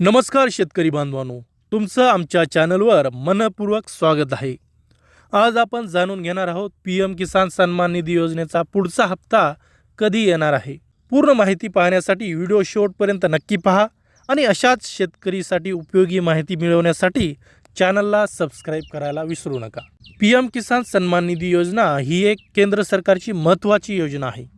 नमस्कार शेतकरी बांधवांनो तुमचं आमच्या चॅनलवर मनपूर्वक स्वागत आहे. आज आपण जाणून घेणार आहोत पी एम किसान सन्मान निधी योजनेचा पुढचा हप्ता कधी येणार आहे. पूर्ण माहिती पाहण्यासाठी व्हिडिओ शेवटपर्यंत नक्की पहा आणि अशाच शेतकरीसाठी उपयोगी माहिती मिळवण्यासाठी चॅनलला सबस्क्राईब करायला विसरू नका. पी एम किसान सन्मान निधी योजना ही एक केंद्र सरकारची महत्त्वाची योजना आहे.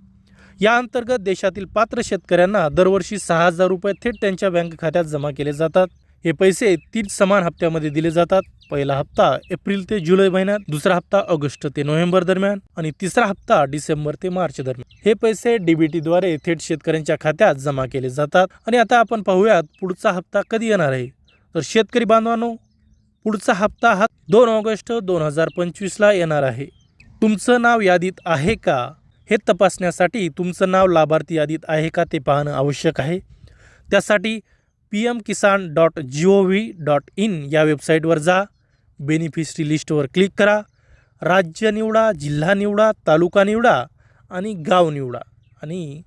या अंतर्गत देशातील पात्र शेतकऱ्यांना दरवर्षी सहा हजार रुपये थेट त्यांच्या बँक खात्यात जमा केले जातात. हे पैसे तीन समान हप्त्यामध्ये दिले जातात. पहिला हप्ता एप्रिल ते जुलै महिन्यात दुसरा हप्ता ऑगस्ट ते नोव्हेंबर दरम्यान आणि तिसरा हप्ता डिसेंबर ते मार्च दरम्यान. हे पैसे डीबीटीद्वारे थेट शेतकऱ्यांच्या खात्यात जमा केले जातात. आणि आता आपण पाहूयात पुढचा हप्ता कधी येणार आहे. तर शेतकरी बांधवांनो पुढचा हप्ता हा दोन ऑगस्ट दोन हजार पंचवीसला येणार आहे. तुमचं नाव यादीत आहे का? हे तपासण्यासाठी तुमचं नाव लाभार्थी यादीत आहे का ते पाहणं आवश्यक आहे. त्यासाठी P M Kisan dot G O V dot in या वेबसाईटवर जा. बेनिफिशरी लिस्टवर क्लिक करा. राज्य निवडा जिल्हा निवडा तालुका निवडा आणि गाव निवडा आणि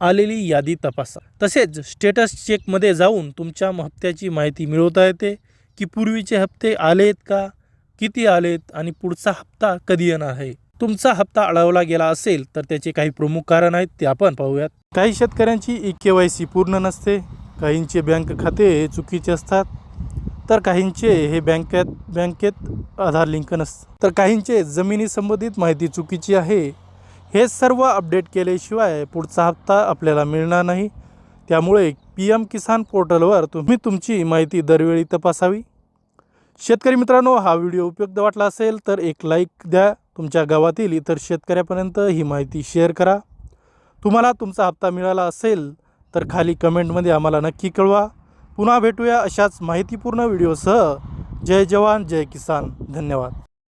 आलेली यादी तपासा. तसेच स्टेटस चेकमध्ये जाऊन तुमच्या हप्त्याची माहिती मिळवता येते की पूर्वीचे हप्ते आलेत का किती आलेत आणि पुढचा हप्ता कधी येणार आहे. तुमचा हप्ता अडवला गेला असेल तर त्याचे काही प्रमुख कारण आहेत ते आपण पाहूयात. काही शेतकऱ्यांची ई के वाय सी पूर्ण नसते काहींचे बँक खाते चुकीचे असतात तर काहींचे हे बँकेत बँकेत आधार लिंक नसतं. तर काहींचे जमिनी संबंधित माहिती चुकीची आहे हे सर्व अपडेट केल्याशिवाय पुढचा हप्ता आपल्याला मिळणार नाही. त्यामुळे पी एम किसान पोर्टलवर तुम्ही तुमची माहिती दरवेळी तपासावी. शेतकरी मित्रांनो हा व्हिडिओ उपयुक्त वाटला असेल तर एक लाईक द्या तुमच्या गावातील इतर शेतकऱ्यापर्यंत ही माहिती शेअर करा. तुम्हाला तुमचा हप्ता मिळाला असेल तर खाली कमेंटमध्ये आम्हाला नक्की कळवा. पुन्हा भेटूया अशाच माहितीपूर्ण व्हिडिओसह. जय जवान जय किसान. धन्यवाद.